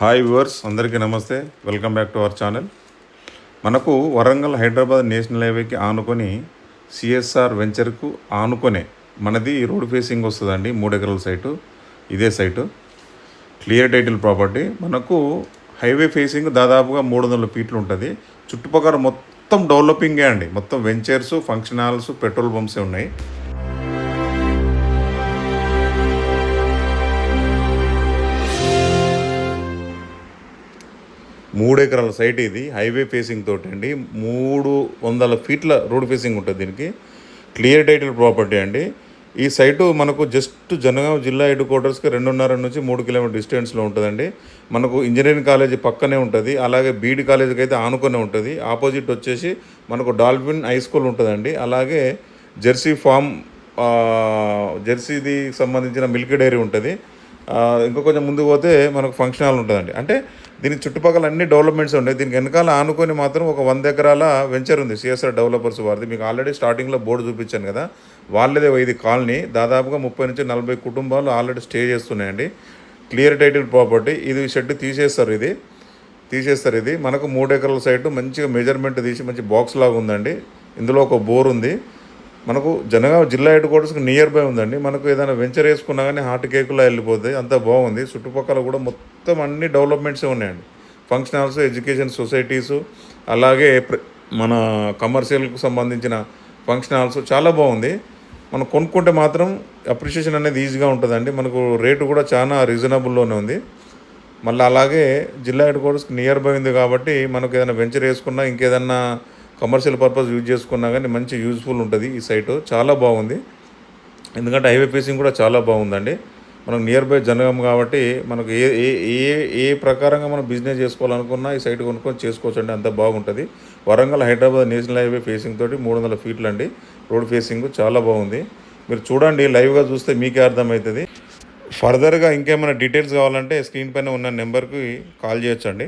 Hi viewers అందరికీ నమస్తే. Welcome back to our channel. మనకు వరంగల్ హైదరాబాద్ నేషనల్ హైవేకి ఆనుకొని సిఎస్ఆర్ వెంచర్కు ఆనుకొనే మనది రోడ్ ఫేసింగ్ వస్తుందండి మూడు ఎకరాల సైటు ఇదే సైటు. Clear title property. మనకు హైవే ఫేసింగ్ దాదాపుగా మూడు వందల ఫీట్లు ఉంటుంది. చుట్టుపక్కల మొత్తం డెవలపింగే అండి. మొత్తం వెంచర్స్ ఫంక్షన్ హాల్స్ పెట్రోల్ పంప్సే ఉన్నాయి. మూడు ఎకరాల సైట్ ఇది హైవే ఫేసింగ్ తోటి అండి. మూడు వందల ఫీట్ల రోడ్ ఫేసింగ్ ఉంటుంది దీనికి. క్లియర్ టైటిల్ ప్రాపర్టీ అండి. ఈ సైటు మనకు జస్ట్ జనగాం జిల్లా హెడ్ క్వార్టర్స్కి రెండున్నర నుంచి మూడు కిలోమీటర్ డిస్టెన్స్లో ఉంటుందండి. మనకు ఇంజనీరింగ్ కాలేజీ పక్కనే ఉంటుంది. అలాగే బీడి కాలేజీకి అయితే ఆనుకునే ఉంటుంది. ఆపోజిట్ వచ్చేసి మనకు డాల్ఫిన్ హై స్కూల్ ఉంటుందండి. అలాగే జెర్సీ ఫామ్ జెర్సీది సంబంధించిన మిల్క్ డైరీ ఉంటుంది. ఇంకా కొంచెం ముందు పోతే మనకు ఫంక్షన్ హాల్ ఉంటుందండి. అంటే దీని చుట్టుపక్కల అన్ని డెవలప్మెంట్స్ ఉన్నాయి. దీనికి వెనకాల ఆనుకొని మాత్రం ఒక వంద ఎకరాల వెంచర్ ఉంది. సిఎస్ఆర్ డెవలపర్స్ వారిది. మీకు ఆల్రెడీ స్టార్టింగ్లో బోర్డు చూపించాను కదా. వాళ్ళదే ఇది కాలనీ. దాదాపుగా ముప్పై నుంచి నలభై కుటుంబాలు ఆల్రెడీ స్టే చేస్తున్నాయండి. క్లియర్ టైటిల్ ప్రాపర్టీ ఇది షెడ్ తీసేస్తారు ఇది. తీసేస్తారు ఇది. మనకు మూడు ఎకరాల సైడ్ మంచిగా మెజర్మెంట్ తీసి మంచి బాక్స్ లాగా ఉందండి. ఇందులో ఒక బోర్ ఉంది. మనకు జనగా జిల్లా హెడ్ క్వార్టర్స్కి నియర్ బై ఉందండి. మనకు ఏదైనా వెంచర్ వేసుకున్నా కానీ హార్ట్ కేకులా వెళ్ళిపోతుంది అంత బాగుంది. చుట్టుపక్కల కూడా మొత్తం అన్ని డెవలప్మెంట్సే ఉన్నాయండి. ఫంక్షన్ హాల్స్ ఎడ్యుకేషన్ సొసైటీస్ అలాగే ప్ర- మన కమర్షియల్కు సంబంధించిన ఫంక్షన్ హాల్స్ చాలా బాగుంది. మనం కొనుక్కుంటే మాత్రం అప్రిషియేషన్ అనేది ఈజీగా ఉంటుందండి. మనకు రేటు కూడా చాలా రీజనబుల్లోనే ఉంది. మళ్ళీ అలాగే జిల్లా హెడ్ క్వార్టర్స్కి నియర్ బై ఉంది కాబట్టి మనకు ఏదైనా వెంచర్ వేసుకున్నా ఇంకేదన్నా కమర్షియల్ పర్పస్ యూజ్ చేసుకున్నా కానీ మంచి యూజ్ఫుల్ ఉంటుంది ఈ సైటు చాలా బాగుంది. ఎందుకంటే హైవే ఫేసింగ్ కూడా చాలా బాగుందండి. మనకు నియర్ బై జనగం కాబట్టి మనకు ఏ ఏ ఏ ఏ ప్రకారంగా మనం బిజినెస్ చేసుకోవాలనుకున్నా ఈ సైట్ కొనుక్కొని చేసుకోవచ్చు అండి అంత బాగుంటుంది. Warangal Hyderabad national highway facing తోటి మూడు వందల ఫీట్లు అండి రోడ్ ఫేసింగ్ చాలా బాగుంది. మీరు చూడండి లైవ్గా చూస్తే మీకే అర్థమవుతుంది. ఫర్దర్గా ఇంకేమైనా డీటెయిల్స్ కావాలంటే స్క్రీన్ పైన ఉన్న నెంబర్కి కాల్ చేయొచ్చండి.